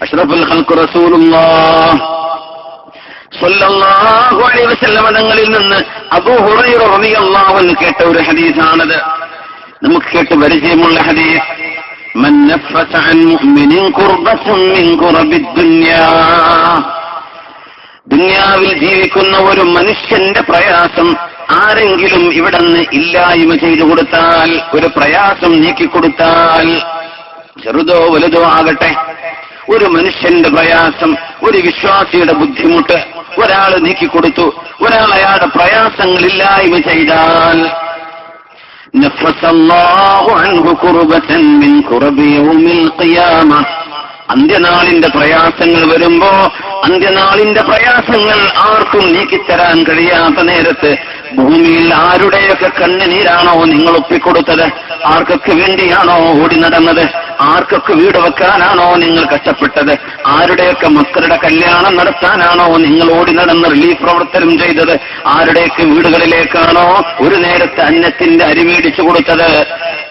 അഷ്റഫുൽ ഖൽഖ് റസൂലുള്ളാഹ് സ്വല്ലല്ലാഹു അലൈഹി വസല്ലമ തങ്ങളിൽ നിന്ന് അബൂ ഹുറൈറ റളിയല്ലാഹു അൻഹു കേട്ട ഒരു ഹദീസാണത് നമുക്ക് കേട്ട് പരിചയമുള്ള ഹദീസ് من نفس عن مؤمن كربة من كرب الدنيا ദുന്യാവിൽ ജീവിക്കുന്ന ഒരു മനുഷ്യന്റെ പ്രയാസം ആരെങ്കിലും ഇവിടുന്ന് ഇല്ലായ്മ ചെയ്തു കൊടുത്താൽ ഒരു പ്രയാസം നീക്കിക്കൊടുത്താൽ ചെറുതോ വലുതോ ആകട്ടെ ഒരു മനുഷ്യന്റെ പ്രയാസം ഒരു വിശ്വാസിയുടെ ബുദ്ധിമുട്ട് ഒരാൾ നീക്കിക്കൊടുത്തു. ഒരാൾ അയാളുടെ പ്രയാസങ്ങളില്ലായ്മ ചെയ്താൽ അന്ത്യനാളിന്റെ പ്രയാസങ്ങൾ വരുമ്പോ അന്ത്യനാളിന്റെ പ്രയാസങ്ങൾ ആർക്കും നീക്കിത്തരാൻ കഴിയാത്ത നേരത്ത് ഭൂമിയിൽ ആരുടെയൊക്കെ കണ്ണുനീരാണോ നിങ്ങൾ ഒപ്പിക്കൊടുത്തത്? ആർക്കൊക്കെ വേണ്ടിയാണോ ഓടി നടന്നത്? ആർക്കൊക്കെ വീട് വെക്കാനാണോ നിങ്ങൾ കഷ്ടപ്പെട്ടത് ആരുടെയൊക്കെ മക്കളുടെ കല്യാണം നടത്താനാണോ നിങ്ങൾ ഓടി നടന്ന് റിലീഫ് പ്രവർത്തനം ചെയ്തത് ആരുടെയൊക്കെ വീടുകളിലേക്കാണോ ഒരു നേരത്തെ അന്നത്തിന്റെ അരി മേടിച്ചു കൊടുത്തത്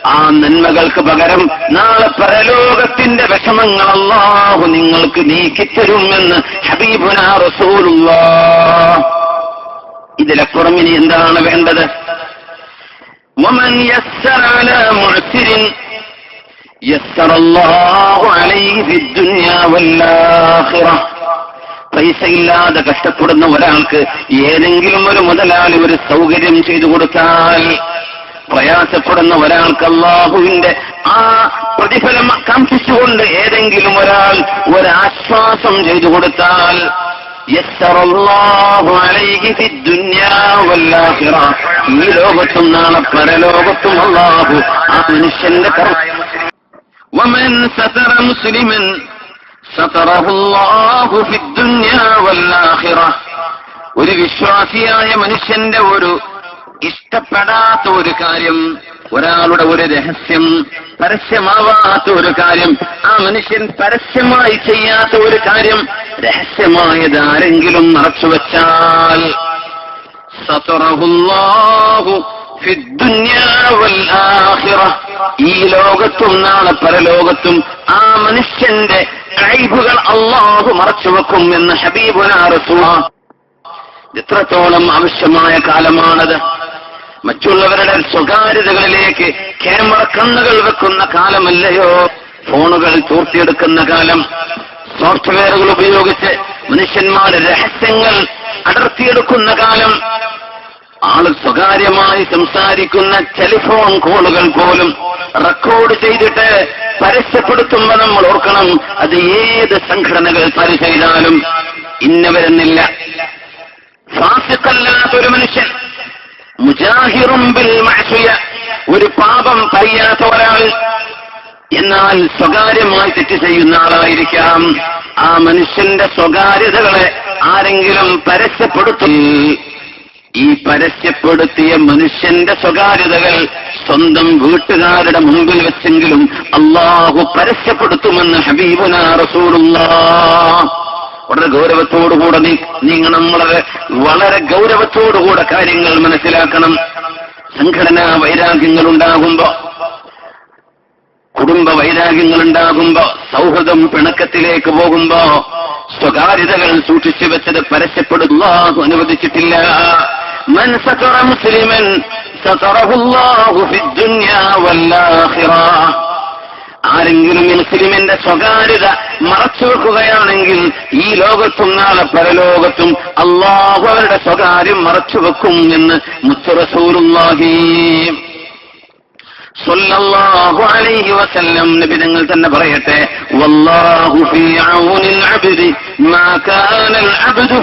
ആ നന്മകൾക്ക് പകരം നാളെ പരലോകത്തിന്റെ വിഷമങ്ങൾ അള്ളാഹു നിങ്ങൾക്ക് നീക്കിത്തരുമെന്ന് ഹബീബുന റസൂലുള്ള ഇതിലപ്പുറം ഇനി എന്താണ് വേണ്ടത് ومن يسر على معسر പൈസയില്ലാതെ കഷ്ടപ്പെടുന്ന ഒരാൾക്ക് ഏതെങ്കിലും ഒരു മുതലാളി ഒരു സൗകര്യം ചെയ്തു കൊടുത്താൽ പ്രയാസപ്പെടുന്ന ഒരാൾക്ക് അള്ളാഹുവിന്റെ ആ പ്രതിഫലം കാംക്ഷിച്ചുകൊണ്ട് ഏതെങ്കിലും ഒരാൾ ഒരാശ്വാസം ചെയ്തു കൊടുത്താൽ ഈ ലോകത്തും നാളെ പരലോകത്തും അള്ളാഹു ആ മനുഷ്യന്റെ കർമ്മ ومن ستر مسلما ستره الله في الدنيا والآخرة ഒരു വിശ്വാസിയായ മനുഷ്യന്റെ ഒരു ഇഷ്ടപ്പെടാത്ത ഒരു കാര്യം ഒരാളുടെ ഒരു രഹസ്യം പരസ്യമാവാത്ത ഒരു കാര്യം ആ മനുഷ്യൻ പരസ്യമായി ചെയ്യാത്ത ഒരു കാര്യം രഹസ്യമായത് ആരെങ്കിലും മറച്ചുവെച്ചാൽ സതറഹുല്ലാഹു ഫിദ്ദുന്യാ വൽ ആഖിറ. ഈ ലോകത്തും നാളെ പരലോകത്തും ആ മനുഷ്യന്റെ കഴിവുകൾ അള്ളാഹു മറച്ചു വെക്കും എന്ന് ഹബീബുന എത്രത്തോളം ആവശ്യമായ കാലമാണത്. മറ്റുള്ളവരുടെ സ്വകാര്യതകളിലേക്ക് ക്യാമറ കണ്ണുകൾ വെക്കുന്ന കാലമല്ലയോ? ഫോണുകൾ തൂർത്തിയെടുക്കുന്ന കാലം. സോഫ്റ്റ്വെയറുകൾ ഉപയോഗിച്ച് മനുഷ്യന്മാരുടെ രഹസ്യങ്ങൾ അടർത്തിയെടുക്കുന്ന കാലം. ആൾ സ്വകാര്യമായി സംസാരിക്കുന്ന ടെലിഫോൺ കോളുകൾ പോലും റെക്കോർഡ് ചെയ്തിട്ട് പരസ്യപ്പെടുത്തുമ്പോ നമ്മൾ ഓർക്കണം അത് ഏത് സംഘടനകൾ പരി ചെയ്താലും ഫാസിഖല്ലാത്ത ഒരു മനുഷ്യൻ മുജാഹിറും ബിൽ മഅസിയ ഒരു പാപം പറയാത്ത ഒരാൾ എന്നാൽ സ്വകാര്യമായി തെറ്റ് ചെയ്യുന്ന ആളായിരിക്കാം. ആ മനുഷ്യന്റെ സ്വകാര്യതകളെ ആരെങ്കിലും പരസ്യപ്പെടുത്തി ഈ പരസ്യപ്പെടുത്തിയ മനുഷ്യന്റെ സ്വകാര്യതകൾ സ്വന്തം വീട്ടുകാരുടെ മുമ്പിൽ വെച്ചെങ്കിലും അള്ളാഹു പരസ്യപ്പെടുത്തുമെന്ന് ഹബീബുന റസൂലുള്ള. വളരെ ഗൗരവത്തോടുകൂടെ നീ നമ്മളെ വളരെ ഗൗരവത്തോടുകൂടെ കാര്യങ്ങൾ മനസ്സിലാക്കണം. സംഘടനാ വൈരാഗ്യങ്ങൾ ഉണ്ടാകുമ്പോ കുടുംബ വൈരാഗ്യങ്ങൾ ഉണ്ടാകുമ്പോ സൗഹൃദം പിണക്കത്തിലേക്ക് പോകുമ്പോ സ്വകാര്യതകൾ സൂക്ഷിച്ചു വെച്ചത് പരസ്യപ്പെടുന്നു അനുവദിച്ചിട്ടില്ല. മൻ സതറ الله في الدنيا والآخرة. ആരെങ്കിലും മുസ്ലിമിന്റെ സ്വകാര്യത മറച്ചു വെക്കുകയാണെങ്കിൽ ഈ ലോകത്തും നാളെ പരലോകത്തും അള്ളാഹു അവരുടെ സ്വകാര്യം മറച്ചു വെക്കും എന്ന് സല്ലല്ലാഹു അലൈഹി വസല്ലം നബി തന്നെ പറയട്ടെ വല്ലാഹു അബ്ദി മാ അബ്ദു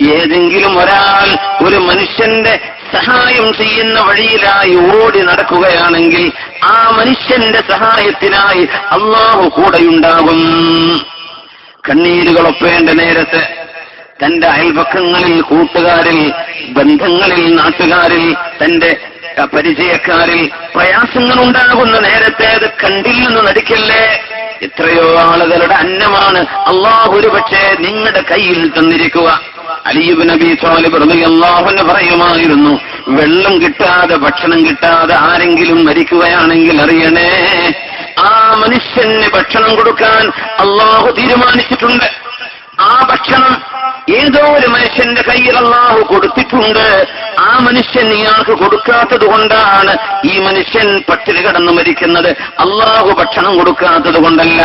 ഏതെങ്കിലും ഒരാൾ ഒരു മനുഷ്യന്റെ സഹായം ചെയ്യുന്ന വഴിയിലായി ഓടി നടക്കുകയാണെങ്കിൽ ആ മനുഷ്യന്റെ സഹായത്തിനായി അള്ളാഹു കൂടെയുണ്ടാകും. കണ്ണീരുകളൊപ്പേണ്ട നേരത്ത് തന്റെ അയൽപക്കങ്ങളിൽ കൂട്ടുകാരിൽ ബന്ധങ്ങളിൽ നാട്ടുകാരിൽ തന്റെ പരിചയക്കാരിൽ പ്രയാസങ്ങൾ ഉണ്ടാകുന്ന നേരത്തെ അത് കണ്ടില്ലെന്ന് നടിക്കല്ലേ? എത്രയോ ആളുകളുടെ അന്നമാണ് അള്ളാഹു ഒരു പക്ഷേ നിങ്ങളുടെ കയ്യിൽ തന്നിരിക്കുക. അലിയുബ് നബി സ്വാലിബ് അള്ളാഹുന് പറയുമായിരുന്നു വെള്ളം കിട്ടാതെ ഭക്ഷണം കിട്ടാതെ ആരെങ്കിലും മരിക്കുകയാണെങ്കിൽ അറിയണേ ആ മനുഷ്യന് ഭക്ഷണം കൊടുക്കാൻ അള്ളാഹു തീരുമാനിച്ചിട്ടുണ്ട്. ആ ഭക്ഷണം ഏതോ ഒരു മനുഷ്യന്റെ കയ്യിൽ അള്ളാഹു കൊടുത്തിട്ടുണ്ട്. ആ മനുഷ്യൻ ഇയാൾക്ക് കൊടുക്കാത്തത് കൊണ്ടാണ് ഈ മനുഷ്യൻ പട്ടിണി കടന്നു മരിക്കുന്നത്. അള്ളാഹു ഭക്ഷണം കൊടുക്കാത്തത് കൊണ്ടല്ല.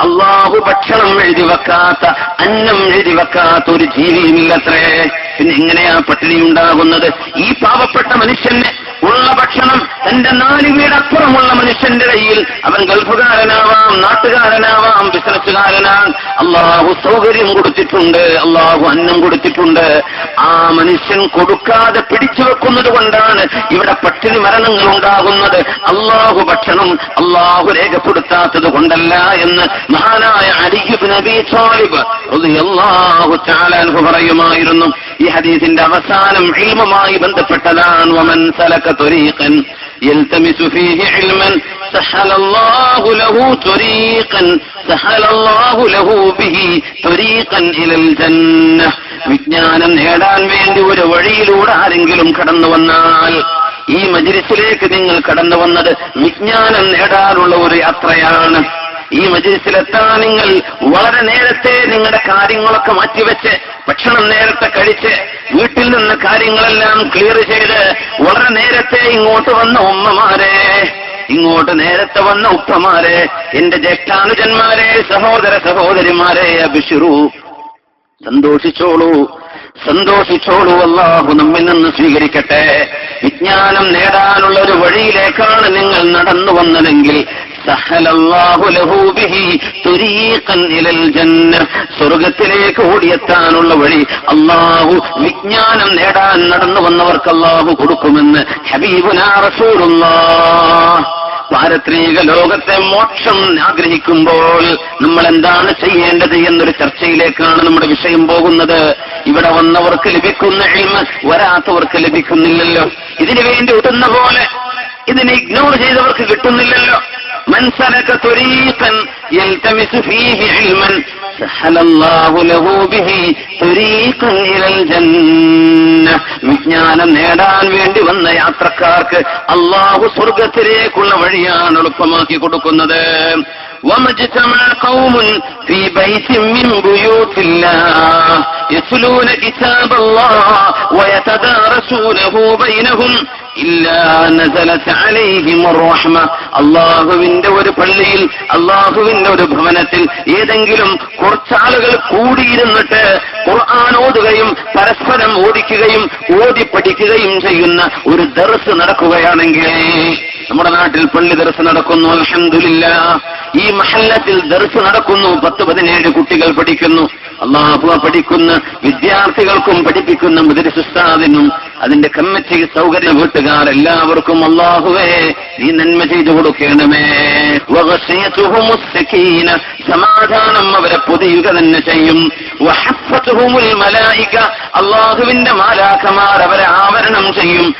അള്ളാഹു ഭക്ഷണം എഴുതി വെക്കാത്ത അന്നം എഴുതി വെക്കാത്ത ഒരു ജീവിയുമില്ലത്രേ. പിന്നെ എങ്ങനെയാ പട്ടിണി ഉണ്ടാകുന്നത്? ഈ പാവപ്പെട്ട മനുഷ്യന് നാല് വീടപ്പുറമുള്ള മനുഷ്യന്റെ കയ്യിൽ അവൻ ഗൾഫുകാരനാവാം നാട്ടുകാരനാവാം ബിസിനസ്സുകാരനാം അള്ളാഹു സൗകര്യം കൊടുത്തിട്ടുണ്ട് അള്ളാഹു അന്നം കൊടുത്തിട്ടുണ്ട്. ആ മനുഷ്യൻ കൊടുക്കാതെ പിടിച്ചു വെക്കുന്നത് കൊണ്ടാണ് ഇവിടെ പട്ടിണി മരണങ്ങൾ ഉണ്ടാകുന്നത്. അള്ളാഹു ഭക്ഷണം അള്ളാഹു രേഖപ്പെടുത്താത്തത് കൊണ്ടല്ല എന്ന് മഹാനായ അലിഖിബ് നബി പറയുമായിരുന്നു. ഈ ഹദീസിന്റെ അവസാനം ഇൽമുമായി ബന്ധപ്പെട്ടതാണ്. വമൻ സലക ത്വരീഖൻ يلتمس فيه علما سهل الله له طريقا سهل الله له به طريقا إلى الجنة വിജ്ഞാനം നേടാൻ വേണ്ടി ഒരു വഴിയിലൂടെ ആരെങ്കിലും കടന്നു വന്നാൽ ഈ മജിലിസിലേക്ക് നിങ്ങൾ കടന്നു വന്നത് വിജ്ഞാനം നേടാനുള്ള ഒരു യാത്രയാണ് ഈ മജിലിസിലെത്താൻ നിങ്ങൾ വളരെ നേരത്തെ നിങ്ങളുടെ കാര്യങ്ങളൊക്കെ മാറ്റിവെച്ച് ഭക്ഷണം നേരത്തെ കഴിച്ച് വീട്ടിൽ നിന്ന് കാര്യങ്ങളെല്ലാം ക്ലിയർ ചെയ്ത് വളരെ നേരത്തെ ഇങ്ങോട്ട് വന്ന ഉമ്മമാരെ ഇങ്ങോട്ട് നേരത്തെ വന്ന ഉപ്പമാരെ എന്റെ ജ്യേഷ്ഠാനുജന്മാരെ സഹോദര സഹോദരിമാരെ അഭിഷിറു. സന്തോഷിച്ചോളൂ സന്തോഷിച്ചോളൂ അള്ളാഹു നമ്മിൽ നിന്ന് സ്വീകരിക്കട്ടെ. വിജ്ഞാനം നേടാനുള്ള ഒരു വഴിയിലേക്കാണ് നിങ്ങൾ നടന്നു വന്നതെങ്കിൽ സ്വർഗത്തിലേക്ക് ഓടിയെത്താനുള്ള വഴി അള്ളാഹു വിജ്ഞാനം നേടാൻ നടന്നു വന്നവർക്ക് അള്ളാഹു കൊടുക്കുമെന്ന് ഹബീബുനാ പാരത്രിക ലോകത്തെ മോക്ഷം ആഗ്രഹിക്കുമ്പോൾ നമ്മൾ എന്താണ് ചെയ്യേണ്ടത് എന്നൊരു ചർച്ചയിലേക്കാണ് നമ്മുടെ വിഷയം പോകുന്നത്. ഇവിടെ വന്നവർക്ക് ലഭിക്കുന്ന ഇൽമ വരാത്തവർക്ക് ലഭിക്കുന്നില്ലല്ലോ. ഇതിനു വേണ്ടി ഉടുന്ന പോലെ ഇതിനെ ഇഗ്നോർ ചെയ്തവർക്ക് കിട്ടുന്നില്ലല്ലോ. മനസ്സലക ത്വരീഖൻ യൽതമിസു ഫീഹി ഇൽമൻ സഹല അല്ലാഹു ലഹു ബിഹി ത്വരീഖൻ ഇലൽ ജന്ന വിജ്ഞാനം നേടാൻ വേണ്ടി വന്ന യാത്രക്കാർക്ക് അള്ളാഹു സ്വർഗത്തിലേക്കുള്ള വഴിയാണ് എളുപ്പമാക്കി കൊടുക്കുന്നത് ومجتمع قوم في بيت من بيوت الله يتلون كتاب الله ويتدارسونه بينهم അള്ളാഹുവിന്റെ ഒരു പള്ളിയിൽ അള്ളാഹുവിന്റെ ഒരു ഭവനത്തിൽ ഏതെങ്കിലും കുറച്ചാളുകൾ കൂടിയിരുന്നിട്ട് ഖുർആൻ ഓതുകയും പരസ്പരം ഓദിക്കുകയും ഓതി പഠിക്കുകയും ചെയ്യുന്ന ഒരു ദർസ് നടക്കുകയാണെങ്കിൽ നമ്മുടെ നാട്ടിൽ പള്ളി ദർസ് നടക്കുന്നു അലഹമില്ല ഈ മഹല്ലത്തിൽ ദർസ് നടക്കുന്നു പത്ത് പതിനേഴ് കുട്ടികൾ പഠിക്കുന്നു. അള്ളാഹു പഠിക്കുന്ന വിദ്യാർത്ഥികൾക്കും പഠിപ്പിക്കുന്ന മുതിരുസ്താദിനും അതിന്റെ കമ്മിറ്റി സൗകര്യ വീട്ടുകാർ എല്ലാവർക്കും അള്ളാഹുവേ നീ നന്മ ചെയ്തു കൊടുക്കണമേ. സമാധാനം അവരെ പൊതിയുക തന്നെ ചെയ്യും. അള്ളാഹുവിന്റെ മാലാഖമാർ അവരെ ആവരണം ചെയ്യും.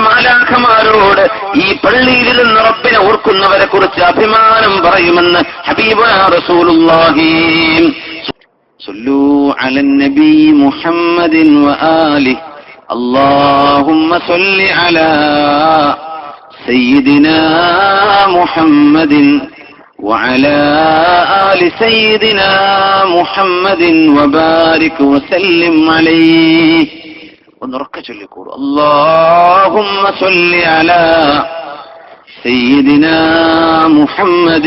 മാലാഖമാരോട് ഈ പള്ളിയിലിരുന്ന് റബ്ബിനെ ഓർക്കുന്നവരെ കുറിച്ച് അഭിമാനം പറയുമെന്ന് ഹബീബ റസൂലുള്ളാഹി. صلوا على النبي محمد وآله. اللهم صل على سيدنا محمد وعلى آل سيدنا محمد وبارك وسلم عليه. ونركز لكم اللهم صل على سيدنا محمد